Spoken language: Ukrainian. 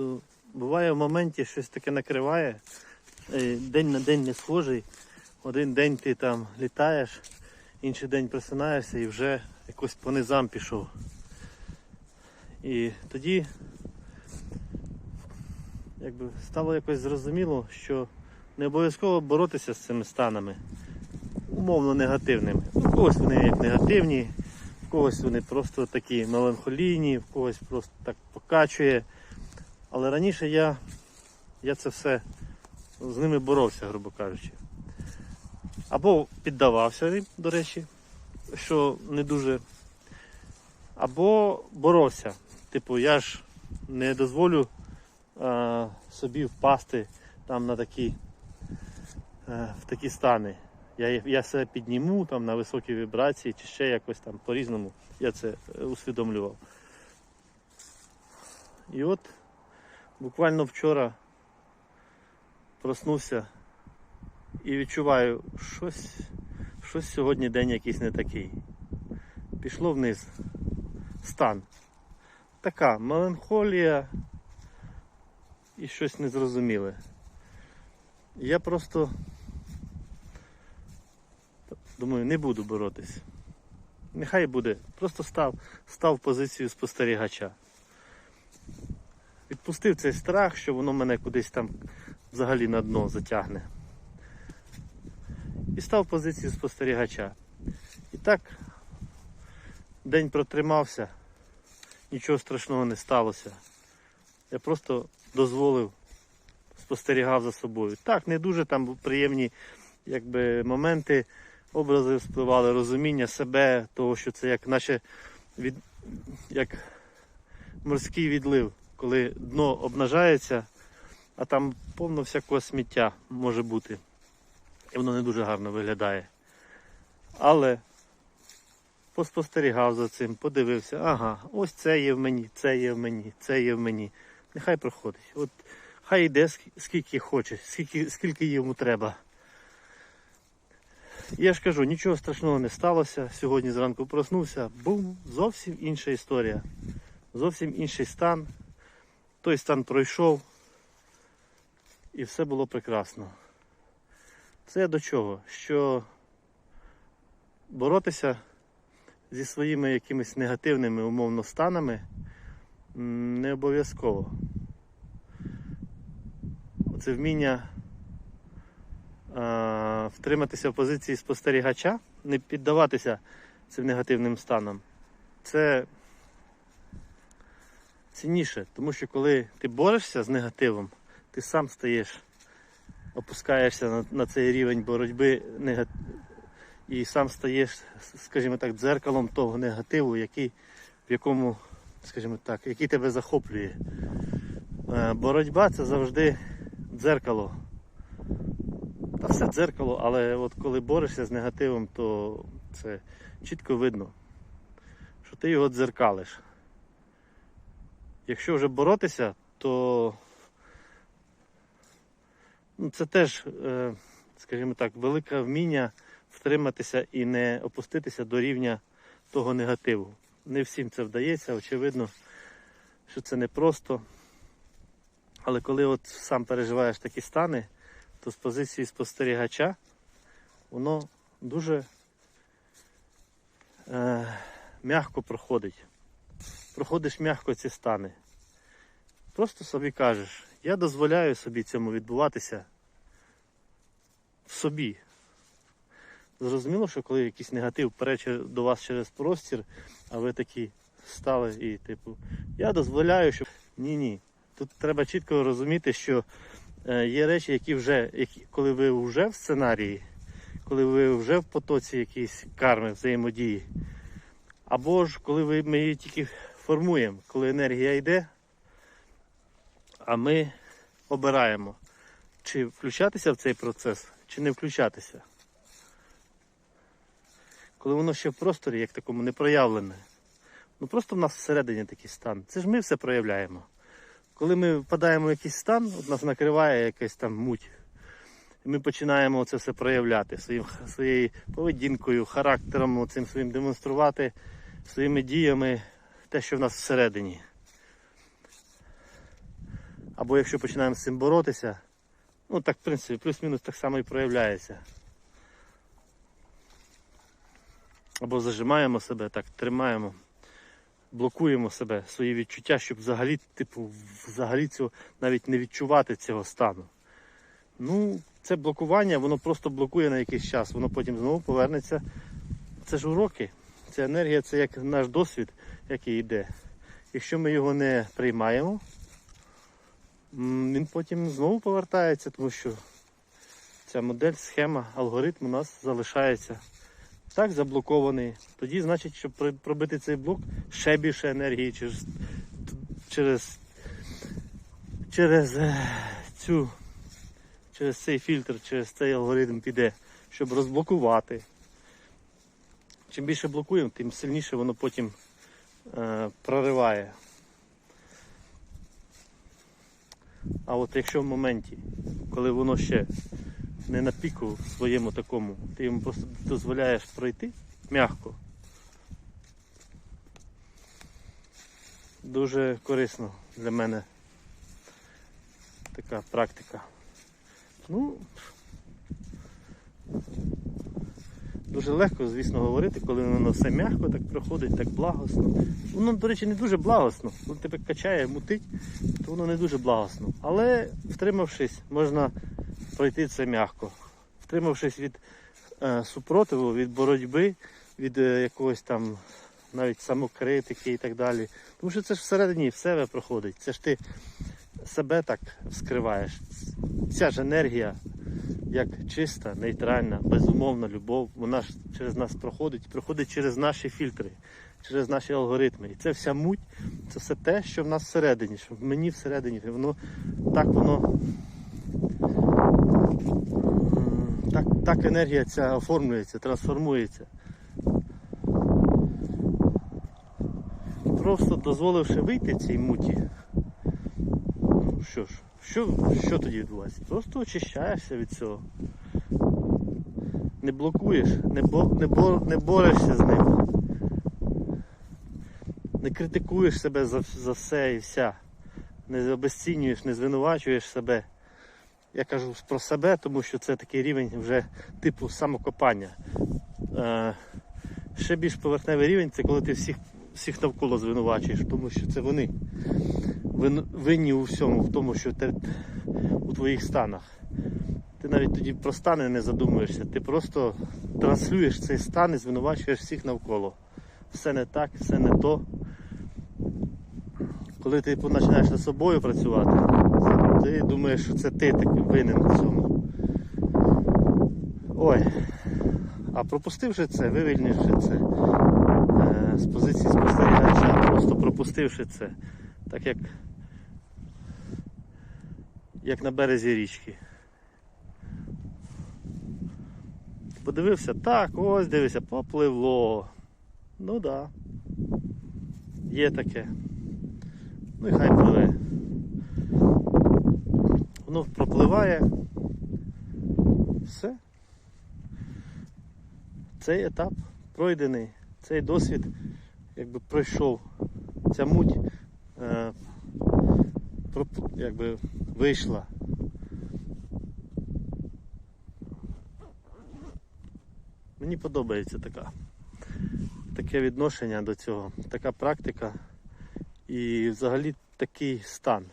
то буває в моменті щось таке накриває, е, день на день не схожий. Один день ти там літаєш, інший день просинаєшся і вже якось по низам пішов. І тоді якби стало якось зрозуміло, що не обов'язково боротися з цими станами умовно негативними. У когось вони як негативні, в когось вони просто такі меланхолійні, в когось просто так покачує. Але раніше я, я це все з ними боровся, грубо кажучи. Або піддавався до речі, що не дуже. Або боровся. Типу, я ж не дозволю а, собі впасти там на такі, е, в такі стани. Я, я себе підніму там на високі вібрації чи ще якось там по-різному. Я це е, усвідомлював. І от буквально вчора проснувся і відчуваю, щось, щось сьогодні день якийсь не такий. Пішло вниз. Стан. Така меланхолія і щось незрозуміле. Я просто думаю, не буду боротись. Нехай буде. Просто став, став позицію спостерігача. Відпустив цей страх, що воно мене кудись там взагалі на дно затягне. І став в позицію спостерігача. І так день протримався, нічого страшного не сталося. Я просто дозволив, спостерігав за собою. Так, не дуже там приємні якби, моменти, образи вспливали, розуміння себе, того, що це як наче від, як морський відлив, коли дно обнажається, а там повно всякого сміття може бути. І воно не дуже гарно виглядає. Але поспостерігав за цим, подивився, ага, ось це є в мені, це є в мені, це є в мені. Нехай проходить. От хай йде скільки хоче, скільки, скільки йому треба. Я ж кажу, нічого страшного не сталося. Сьогодні зранку проснувся, бум, зовсім інша історія. Зовсім інший стан. Той стан пройшов і все було прекрасно. Це до чого? Що боротися зі своїми якимись негативними умовно станами не обов'язково. Це вміння а, втриматися в позиції спостерігача, не піддаватися цим негативним станам. Це цінніше, тому що коли ти борешся з негативом, ти сам стаєш, опускаєшся на, на цей рівень боротьби нега- і сам стаєш, скажімо так, дзеркалом того негативу, який, в якому, скажімо так, який тебе захоплює. Е, Боротьба це завжди дзеркало. Та все дзеркало, але от коли борешся з негативом, то це чітко видно, що ти його дзеркалиш. Якщо вже боротися, то ну, це теж, е, скажімо так, велике вміння втриматися і не опуститися до рівня того негативу. Не всім це вдається, очевидно, що це непросто. Але коли от сам переживаєш такі стани, то з позиції спостерігача воно дуже е, м'яко проходить. Проходиш м'яко ці стани. Просто собі кажеш, я дозволяю собі цьому відбуватися в собі. Зрозуміло, що коли якийсь негатив перече до вас через простір, а ви такі стали і, типу, я дозволяю, що. Ні-ні. Тут треба чітко розуміти, що е, є речі, які вже, які, коли ви вже в сценарії, коли ви вже в потоці якісь карми, взаємодії, або ж коли ви, ми тільки формуємо, коли енергія йде, а ми обираємо, чи включатися в цей процес, чи не включатися. Коли воно ще в просторі, як такому не проявлене. Ну просто в нас всередині такий стан. Це ж ми все проявляємо. Коли ми впадаємо в якийсь стан, от нас накриває якась там муть. І ми починаємо це все проявляти своїм, своєю поведінкою, характером, цим своїм демонструвати своїми діями те, що в нас всередині. Або якщо починаємо з цим боротися, ну так, в принципі, плюс-мінус так само і проявляється. Або зажимаємо себе, так, тримаємо, блокуємо себе, свої відчуття, щоб взагалі, типу, взагалі цього навіть не відчувати цього стану. Ну, це блокування, воно просто блокує на якийсь час, воно потім знову повернеться. Це ж уроки. Ця енергія це як наш досвід, який йде. Якщо ми його не приймаємо, він потім знову повертається, тому що ця модель, схема, алгоритм у нас залишається так заблокований. Тоді, значить, щоб пробити цей блок, ще більше енергії через, через, через е, цю через цей фільтр, через цей алгоритм піде, щоб розблокувати. Чим більше блокуємо, тим сильніше воно потім е, прориває. А от якщо в моменті, коли воно ще не на піку своєму такому, ти йому просто дозволяєш пройти м'яко, дуже корисно для мене така практика. Ну, дуже легко, звісно, говорити, коли воно все м'яко так проходить, так благосно. Воно, до речі, не дуже благосно. Воно тебе качає, мутить, то воно не дуже благосно. Але втримавшись, можна пройти це м'яко. Втримавшись від е, супротиву, від боротьби, від е, якогось там навіть самокритики і так далі. Тому що це ж всередині в себе проходить. Це ж ти себе так скриваєш. Ця ж енергія, як чиста, нейтральна, безумовна любов, вона ж через нас проходить, проходить через наші фільтри, через наші алгоритми. І це вся муть, це все те, що в нас всередині, що в мені всередині. Воно так воно. Так, так енергія ця оформлюється, трансформується. Просто дозволивши вийти цій муті, Ну що ж, що, що тоді відбувається? Просто очищаєшся від цього. Не блокуєш, не, бо, не, бо, не борешся з ним. Не критикуєш себе за, за все і вся. Не обесцінюєш, не звинувачуєш себе. Я кажу про себе, тому що це такий рівень вже типу самокопання. Е, ще більш поверхневий рівень це коли ти всіх, всіх навколо звинувачуєш, тому що це вони винні у всьому, в тому, що ти у твоїх станах. Ти навіть тоді про стани не задумуєшся, ти просто транслюєш цей стан і звинувачуєш всіх навколо. Все не так, все не то. Коли ти починаєш над собою працювати, ти думаєш, що це ти такий винен в цьому. Ой. А пропустивши це, вивільнивши це е, з позиції спостерігача, просто пропустивши це, так як, як на березі річки. Подивився, так, ось дивися, попливло. Ну да. Є таке. Ну і хай пливе. Воно пропливає. Все. Цей етап пройдений, цей досвід якби пройшов. Ця муть е, проп- якби вийшла. Мені подобається така, таке відношення до цього, така практика і взагалі такий стан.